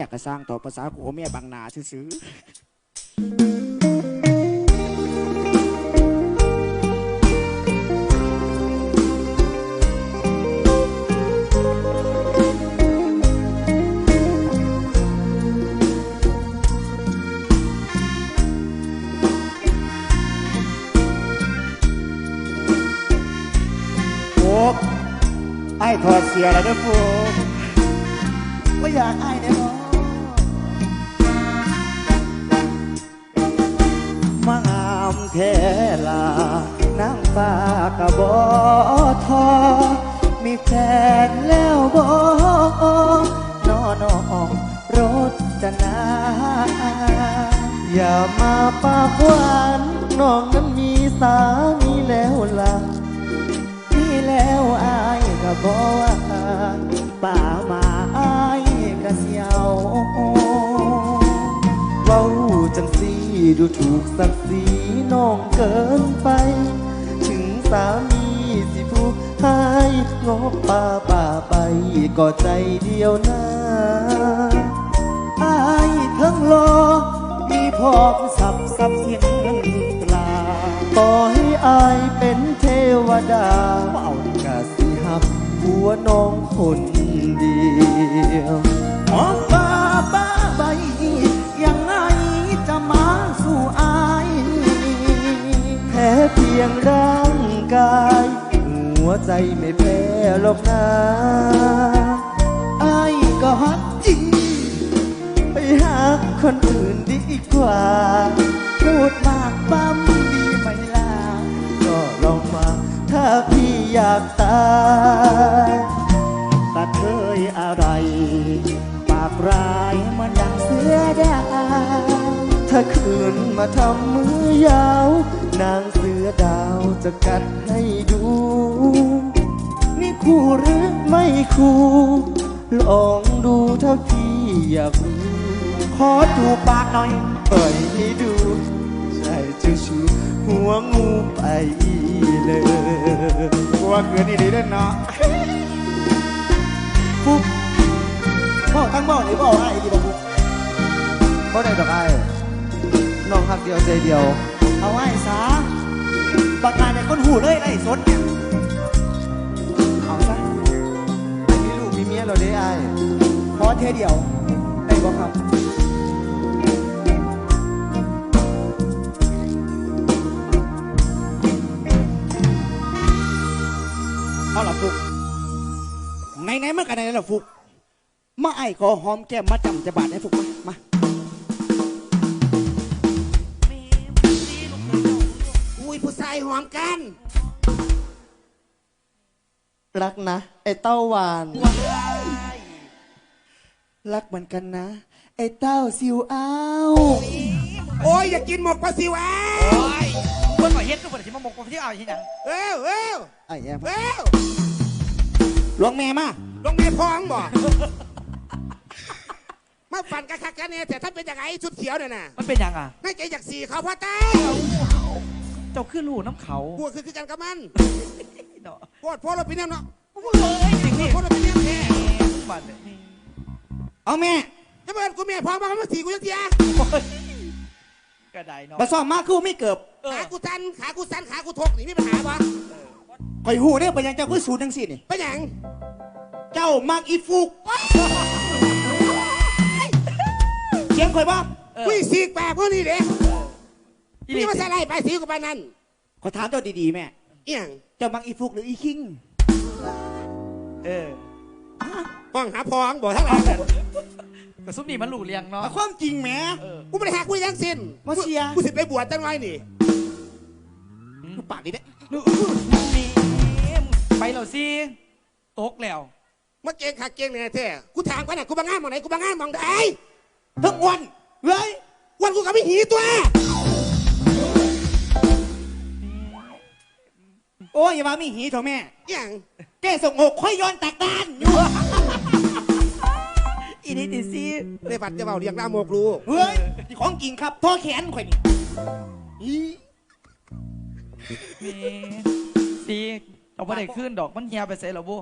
อยากกระสร้างต่อภาษากูเมียบางนาซื้อโอ้ไอ้ถอดเสียแล้วเด้อฟูว่อยากไอ้ได้บ่ ท้ลานางฟ้ากะบ่ทอ มีแฟนแล้วบ่นอนองรถจะนาอย่ามาปากหวานน้องนั้นมีสามีแล้วล่ะที่แล้วอายก็บอกว่าป่ามาอายก็เสียวเว้าจังสีดูถูกศักดิ์ศรี น้องเกินไป ถึงสามีสิผู้ให้งบป่าป่าไปก็ใจเดียวนะอายทั้งรอมีพอสับสับเสียงเงินตราต่อให้อายเป็นเทวดาเป่ากะสิหับหัวน้องคนเดียวหอมบ้า ยงร่างกาย หัวใจไม่แพ้หรอกนะไอายก็ฮักจริง ไปหาคนอื่นดีกว่า พูดมากปั้มดีไหมล่ะก็ลองมาถ้าพี่อยากตายตัดเคยอะไร ปากร้ายมันดังเสือด ถ้าคืนมาทำมือยาว นางเสือดาวจะกัดให้ดู นี่คู่หรือไม่คู่ ลองดูถ้าพี่อยากรู้ๆขอจูบปากหน่อยปล่อยให้ดูใช่เจ้าชูหัวงูไปเลยกูว่าเกินนี่ดีเด่นเนาะฟุกพ่อทั้งหมดนี่บอกให้ดีบอกฟุกก็ได้ดอกไอ้ น้องหักเดียวใจเดียว เอาไว้ซะประกาศในคนหูเลยไอ้สดเนี่ยเอาซะมีลูกมีเมียเราได้ไอ้ขอเทเดียวได้บ่ครับเอาล่ะฟุกไหนๆมากันไหนล่ะฟุกมาไอ้ขอหอมแก้มมาจำจะบาดให้ฟุกมามา ยผู้ชายหอมกัน รักนะ ไอ้เต้าหวาน รักเหมือนกันนะ ไอ้เต้าซิวอ้าวโอ้ยอย่ากินหมกปลาซิวอ้าวโอ้ยเมื่อก่อนเฮ็ดก็บ่ได้สิมาหมกคนที่เอาที่หยังเอ้วเอ้วไอ้แย่เอ้วหลวงแม่มาลงแม่พองบ่มาฝันกันคักกันเนี่ยแต่ถ้าเป็นอย่างไงชุดเขียวเนี่ยน่ะมันเป็นหยังอะน่าใจอยากสี่เขาพ่อเต้า เจ้าคือลูกน้ำเขาพวกคือคือกันกับมันเนาะโพดโพดเราเป็นแนวเนาะเฮ้ยจริงนี่โพดเราเป็นแนวแท้บัดนี่เอาแม่ถ้าเป็นกูแม่พองมามาสี่กูยังเทียโอ้ยก็ได้เนาะมาซ่อมมาคือไม่เกือบเออขากูสันขากูสันขากูทกนี่มีปัญหาปะข่อยหูเนี่ยเป็นหยังเจ้าคือสูตรจังสินี่เป็นหยังเจ้ามักอีฟุกเสียงข่อยบ่เออกูอีสีกแปลกพวกนี้เด้ อีนี่นี่มาใส่ไรไปสีกูไปนั่นขอถามเจ้าดีๆแม่ เอียงเจ้ามักอีฟุกหรืออีคิง เออห้องหาพองบอกทั้งหลายนั่นกระซุปนี่มันหลูเลียงเนาะ เอาความจริงแหม่ เออ กูไม่ได้หากูยังสิ้นมาเชียร์ กูสิไปบวชตั้งไว้นี่ปากดีเด้นี่ไปแล้วสิตกแล้ว มาเก่งขาเก่งเนี่ยแท้กูถามกันนะกูบางงานมองไหนกูบางงานมองไหนทั้งวันเฮ้ยวันกูกับไม่หีตัว โอ้ยอย่ามามีหีเถอะแม่อหย่างแกส่งหกค่อยย้อนตักดานอยู่อีนี่ติสิได้บัตรจะเบาเรียงหน้าโมกรู้เฮ้ยนี่ของจริงครับท่อแขนข่อยนี่อีนี่สิเราไม่ได้ขึ้นดอกมันเหียไปใส่หรอบู